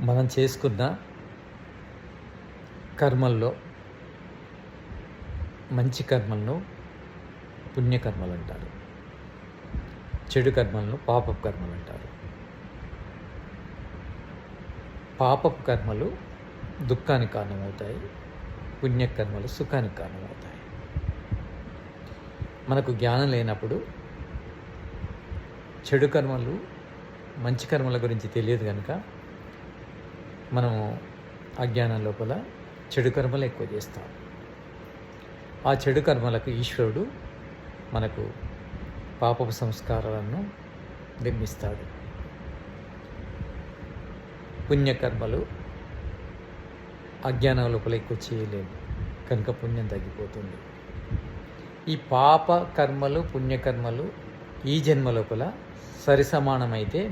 మనం చేసుకున్న కర్మల్లో మంచి కర్మలను పుణ్యకర్మలు అంటారు. చెడు కర్మలను పాపపు కర్మలు అంటారు. పాపపు కర్మలు దుఃఖానికి కారణమవుతాయి పుణ్యకర్మలు సుఖానికి కారణమవుతాయి. మనకు జ్ఞానం లేనప్పుడు చెడు కర్మలు మంచి కర్మల గురించి తెలియదు కనుక మనము అజ్ఞానం లోపల చెడు కర్మలు ఎక్కువ చేస్తాం. ఆ చెడు కర్మలకు ఈశ్వరుడు మనకు పాపపు సంస్కారాలను నిర్మిస్తాడు. పుణ్యకర్మలు అజ్ఞానం లోపల ఎక్కువ చేయలేము. కనుక పుణ్యం తగ్గిపోతుంది. ఈ పాప కర్మలు పుణ్యకర్మలు ఈ జన్మ లోపల సరిసమానమైతే